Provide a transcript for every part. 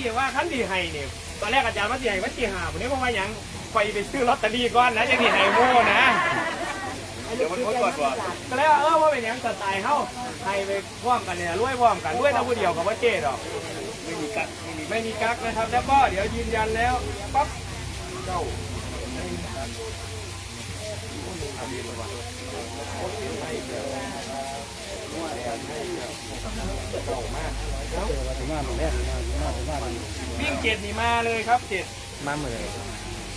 ที่ว่าขั้นที่ให้เนี่ยตอนแรกอาจารย์ว่าที่ให้วันที่หาวันนี้เพราะว่าหยังไปไปซื้อลอตเตอรี่ก่อนนะจะที่ให้โม่นะเดี๋ยวมันคนตรวจก่อนก็เลยว่าเออว่าเป็นหยังสไตล์เฮาให้ไปพร้อมกันเนี่ยรวยพร้อมกันรวยทั้งผู้เดียวกับว่าเจ๊ดอก ไม่มีกัดไม่มีไม่มีกั๊กนะครับ แล้วก็เดี๋ยวยืนยันแล้วปั๊บเจ้า วิ่งเจ็ดนี่มาเลยครับเจ็ดมาเหมือน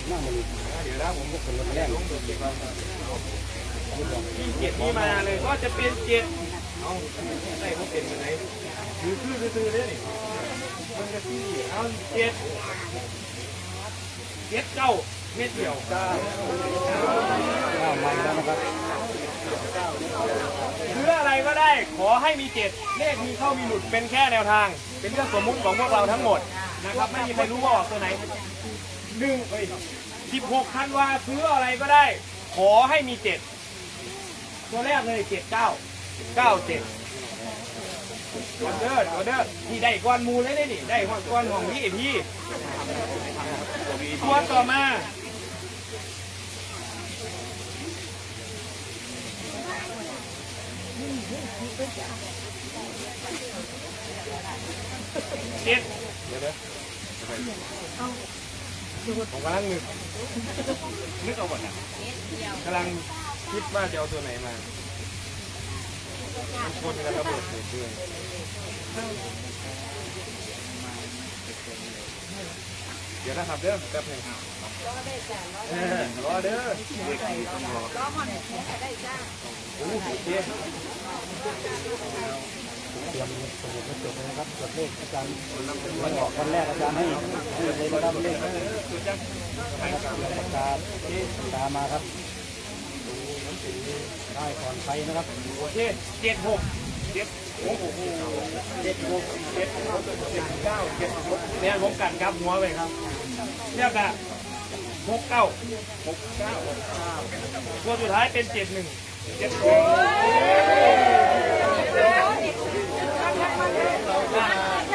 มาเดี๋ยวนะผมก็คนแรกวิ่งเจ็ดนี่มาเลยก็จะเป็นเจ็ดเอาได้เขาเป็นยังไงถือคือคือเลยนี่มันจะที่เอาเจ็ดเจ็ดเก้าเม็ดเดียวเก้า ข้าวมันแล้วนะครับ หรืออะไรก็ได้ขอ ให้มีเจ็ดเลขมีเข้ามีหลุดเป็นแค่แนวทาง เป็นเรื่องสมมุติของพวกเราทั้งหมดนะครับไม่มีใครรู้ว่าออกตัวไหนหนึ่งเอ้ยสิบหกธันวาซื้ออะไรก็ได้ ขอให้มีเจ็ดตัวแรกเลยเจ็ดเก้าเก้าเจ็ดออเดอร์ออเดอร์ที่ได้ก้อนมูลเลยนี่ได้ก้อนของพี่พี่ตัวต่อมา เจ็ดเดี๋ยวเดี๋ยวผมกำลังนึกนึกเอาก่อนนะกำลังคิดว่าจะเอาตัวไหนมามันชนกันระเบิดเกิดขึ้นเดี๋ยวนะครับเด้อแป๊บหนึงเออรอเด้อโอ้โหโอเค เตรียมสมุดมาจดนะครับจดเลขอาจารย์วันออกวันแรกอาจารย์ให้ให้เลยนะครับเลขปากกาปากกามาครับได้ก่อนไปนะครับโอเคเจ็ดหกเจ็ดโอ้โหเจ็ดหกเจ็ดหกเจ็ดเก้าเจ็ดหกเนี่ยผมกันครับหัวไปครับเนี่ยกะหกเก้าหกเก้าตัวสุดท้ายเป็นเจ็ดหนึ่งเจ็ดหนึ่ง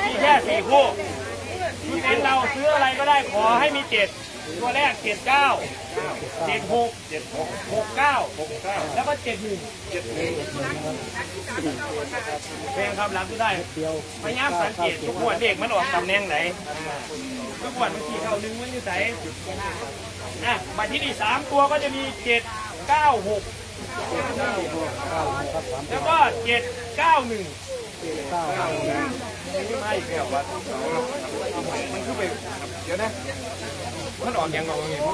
มีแค่สี่คู่ชุดเน้นเราซื้ออะไรก็ได้ขอให้มีเจ็ดตัวแรกเจ็ดเก้าเจ็ดหกเจ็ดหกหกเก้าหกเก้าแล้วก็เจ็ดหนึ่งเจ็ดหนึ่งเพลงครับรับได้เดียวพยายามสังเกตทุกขวดเด็กมันออกตำแหน่งไหนทุกขวดมันขี่เข้าหนึ่งมันอยู่ไหนอะบัตรที่นี่สามตัวก็จะมีเจ็ดเก้าหก แล้วก็เจ็ดเก้าหนึ่งไม่เกี่ยววัดมันคือไปเดี๋ยวนะมันออกยังไง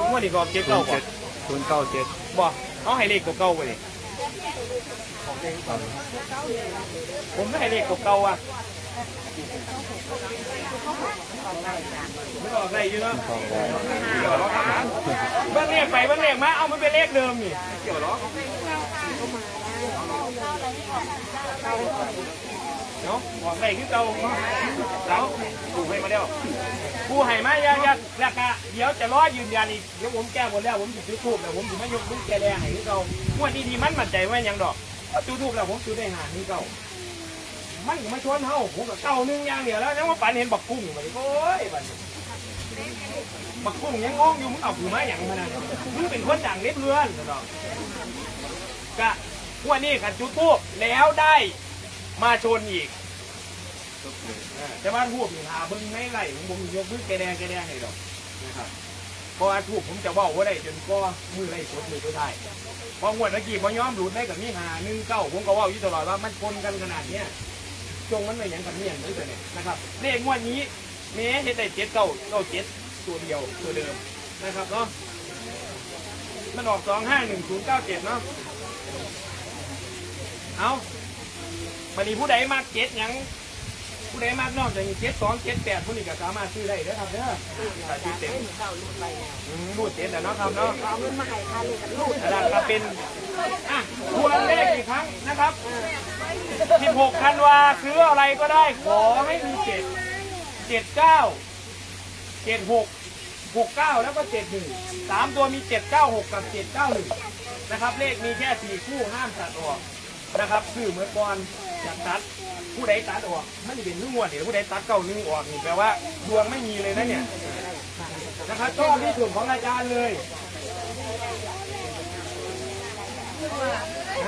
เมื่อนี่ก็เจ็ดเก้าบ่ศูนย์เก้าเจ็ดบ่เอาให้เลขตัวเก่าไปเลยผมไม่ให้เลขตัวเก่าอะ ไม่ออกอะไรอยู่เนาะเบื้องเลขไปเบื้องเลขมา เอามันเป็นเลขเดิมนี่เกี่ยวหรอเนาะบอกได้คือเก่าแล้วกูให้มาแล้วกูให้มาอย่าอย่าแล้วก็เดี๋ยวจะรอยืนยันอีกเดี๋ยวผมแก้หมดแล้วผมจุดทูบแล้วผมจะไม่ยกมือแกแดงให้คือเก่างวดดีมันมั่นใจว่ายังดอกจุดทูบแล้วผมจุดได้หาคือเก่า มันก็มาชวนเฮาผมก็เก่าหนึงอย่างเดียวแล้วยังว่าปันเห็นบักกุ้งมาดิโอ้ยบัดนี้บักกุ้งยังงงอยู่มึงเอาผูมาอย่างมันนะมึงเป็นคนดังเล็บเรือนเหรอกะวันนี้กันจุดทูบแล้วได้มาชนอีกแต่ว่าทูบนี่หาเบิ้งไม่ไหลผมผมยกมือแกแดงแกแดงให้ดอกนะครับเพราะว่าทูบผมจะบอกว่าได้จนก็มือไล่สดมือก็ได้พองวดเมื่อกี้พอย้อมหลุดได้กับนี่หาหนึ่งเก้าผมก็ว่าอยู่ตลอดว่ามันชนกันขนาดเนี้ย จงมันไม่ยังกันเนี่ยนั่นเองนะครับเลขงวดนี้แม้จะได้เจ็ดเก้าเก้าเจ็ดตัวเดียวตัวเดิมนะครับเนาะมันออกสองห้าหนึ่งศูนย์เก้าเจ็ดเนาะเอาวันนี้ผู้ใดมากเจ็ดยัง ผู้ใดมากนอกจากนี้เจ็ดสองเจ็ดแปดผู้นี้ก็สามารถซื้อได้เด้อครับเด้อถ้าซื้อเต็มอืมรูดเจ็ดแต่เนาะครับเนาะอันนั้นก็เป็นอะทวนเลขอีกครั้งนะครับสิบหกธันวาซื้ออะไรก็ได้ขอให้มีเจ็ดเจ็ดเก้าเจ็ดหกหกเก้าแล้วก็เจ็ดหนึ่งสามตัวมีเจ็ดเก้าหกกับเจ็ดเก้าหนึ่งนะครับ เลขมีแค่สี่คู่ห้ามตัดออก นะครับซื้อเมื่อก่อนอยากตัดผู้ใดตัดออกไมันจะเป็นนึ่งงวดเดี๋ยวผู้ใดตัดเก่านึ่งออกนี่แปลว่าดวงไม่มีเลยนะเนี่ยนะครับชอบที่ส่วนของอาจารย์เลย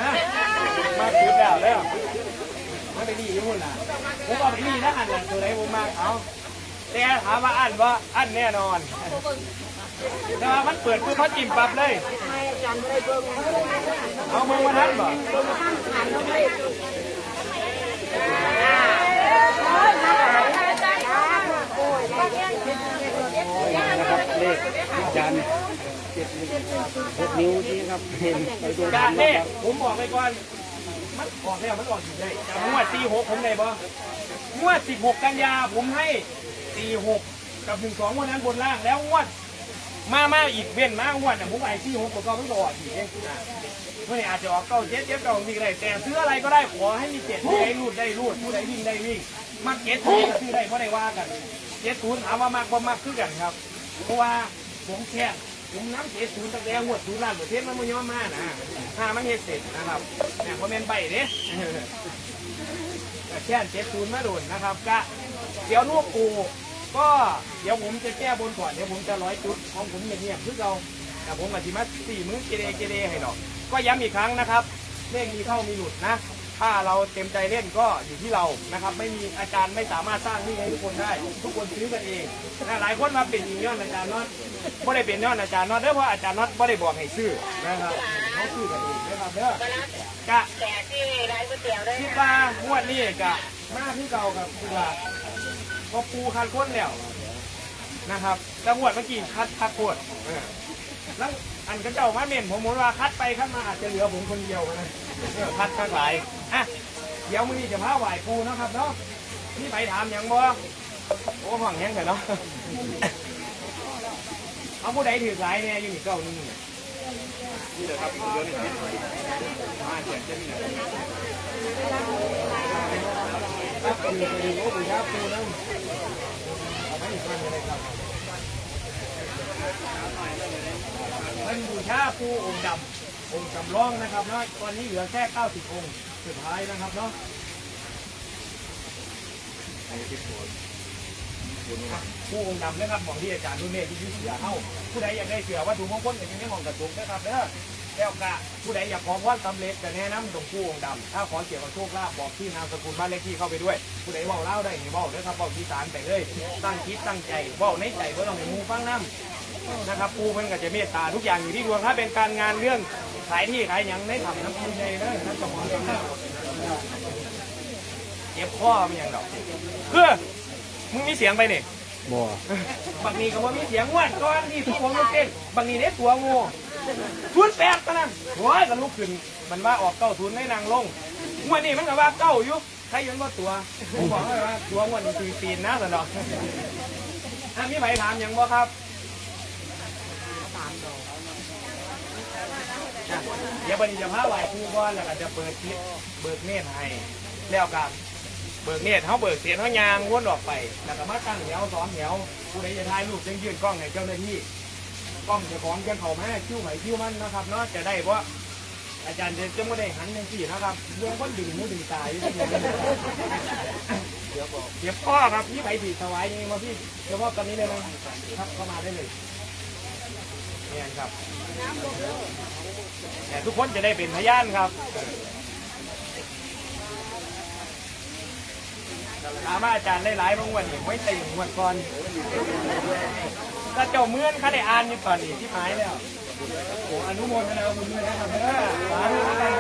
นะมาคิดแล้วแล้วไม่ไปดีอยู่หุ่นล่ะผมบอกไปดีนะอันหลังตัวไหนผมมากเอาแต่ถามว่าอันว่าอันแน่นอน แต่ว่ามันเปิดปุ๊บเขาจิ้มปั๊บเลยเอามือมาทันบ่นะครับเลขอาจารย์หกนิ้วนี่ครับเห็นไปดูกากัรเน่นะครับผมบอกไปก่อน มันออกแล้วมันออกอยู่ได้จำงวดตีหกผมได้บ่งวดสิบหกกันยาผมให้ตีหกกับหนึ่งสองวันนั้นบนล่างแล้วงวด มามาอีกเว้นมางวดน่ะผมไปที่หกผมก็ไม่บอกอีกเองนะเมื่อนี้อาจจะออกเก้าเจ็ดเจ็ดเก้ามีก็ได้แต่ซื้ออะไรก็ได้ขอให้มีเจ็ดผู้รูดได้รูดผู้ใดวิ่งได้วิ่งมักเจ็ดผู้ใดซื้อได้เพราะได้ว่ากันเจ็ดศูนย์ถามว่ามากบ่มากคือกันครับ เพราะว่าผมแค่ผมน้ำเจ็ดศูนย์ตั้งแต่งวดศูนย์ล้านประเทศมันมันย้อมมานะถ้ามันเฮ็ดเสร็จนะครับเนี่ยคอมเมนต์ไปเด้แค่เจ็ดศูนย์มาโดนนะครับก็เดี๋ยวลูกปู ก็เดี๋ยวผมจะแก้บนก่อนเดี๋ยวผมจะร้อยจุดของผมเงียบๆคือเราแต่ผมอธิมาสี่มื้อเกเรเกเรให้ดอกก็ย้ำอีกครั้งนะครับเลขมีเข้ามีหลุดนะ ถ้าเราเต็มใจเล่นก็อยู่ที่เรานะครับ ไม่มีอาจารย์ไม่สามารถสร้างหนี่ให้ทุกคนได้ ทุกคนซื้อกันเองนะหลายคนมาเป็นอีกย้อนอาจารย์น็อตไม่ได้เป็นย้อนอาจารย์น็อตเด้อเพราะอาจารย์น็อตไม่ได้บอกให้ซื้อนะครับเขาซื้อกันเองนะครับเด้อกะแต่ที่ร้านก๋วยเตี๋ยวได้คิดว่างวดนี้กะมาที่เก่ากับคือว่า พอปูคันค้นแล้วนะครับแต่งวดเมื่อกี้คัดคัดโคตรแล้วอันก็เจ้ามาเม่นผมมว่าคัดไปคัดมาอาจจะเหลือผมคนเดียวนะเออคัดคัดหลายอะเดี๋ยวมือนี้จะพาไหวปูนะครับเนาะนี่ไปถามยังบ่โอ้ห้องแห้งกันเนาะเอาผู้ใดถือสายเนี่ยอยู่นี่เก้านี่นี่แหละครับเดี๋ยวนี้มาเจ็ดเจ็ดนี่ ครับคือไปดูโอ้ปูครับปูนั่งเอาไปอีกครั้งเลยครับเป็นบูชาปูองค์ดำองค์จำลองนะครับเนาะตอนนี้เหลือแค่ 90 องค์สุดท้ายนะครับเนาะผู้องค์ดำนะครับมองที่อาจารย์รุ่นเมฆที่ยืดเสือเข้าผู้ใดอยากได้เสือวัตถุมงคลอย่างนี้มองกระตุกนะครับเด้อ แล้วกะผู้ใดอยากขอพรสำเร็จจะแนะนำตรงผู้องค์ดำถ้าขอเกี่ยวกับโชคลาภบอกที่นามสกุลบ้านเลขที่เข้าไปด้วย ผู้ใดเว่าเล่าได้นี่เว่าเด้อครับเว่าที่สารไปเลยตั้งคิดตั้งใจเว่าในใจว่าต้องให้หมูฟังน้ำนะครับปูมันก็จะเมตตาทุกอย่างอยู่ที่ดวงถ้าเป็นการงานเรื่องขายที่ขายหยังได้ทำน้ำปูใหญ่เลยน้ำสมองเป็นเจ็บข้อมันยังดอกเพื่อมึงมีเสียงไปเนี่ยบ่บางนี้ก็ว่ามีเสียงว่านก้อนนี่ทุกคนมันเต้นบางนี้ได้ตัวงู ทุนแปดก็นั่นหัวก็ลุกขึ้นมันว่าออกเก้าทุนไม่นางลงงวดนี้มันก็ว่าเก้าอยู่ใครยันว่าตัวผมบอกเลยว่าตัวงวดนี้ตีตีนนะสันดอกอะมีใครถามยังบ่ครับเดี๋ยวบันนี้จะพาไหวครูก่อนแล้วก็จะเปิดคลิปเบิกเนตรให้แล้วกับเบิกเนตรเขาเบิกเสียงเขายางวนออกไป แล้วก็มาตั้งแถวสองแถวผู้ใดจะถ่ายรูปจึงยื่นกล้องให้เจ้าหน้าที่ กล้องจะของเจ้าเขาแมาคิ้วไหมคิ้วมันนะครับเนาะจะได้เพราะอาจารย์จะจะไม่ได้หันยังสี่นะครับเรื่องคนดึงมูดึงตายอยู่ที่นี่เดี๋ยวบอกเดี๋ยวพ่อครับพี่ไปผีถวายยังไงมาพี่เฉพาะตอนนี้เลยนะครับเข้ามาได้เลยเนี่ยครับแต่ทุกคนจะได้เป็นพยานครับถามว่าอาจารย์ได้หลายบางวันนี่ไม่ติงวันก่อน ถ้าเจ้าเมื่อนเขาได้อ่านอยู่ตอนนี่ที่หายแล้วโอ้อนุโมทนาบุญด้วยนะครับเด้อสาธุครับ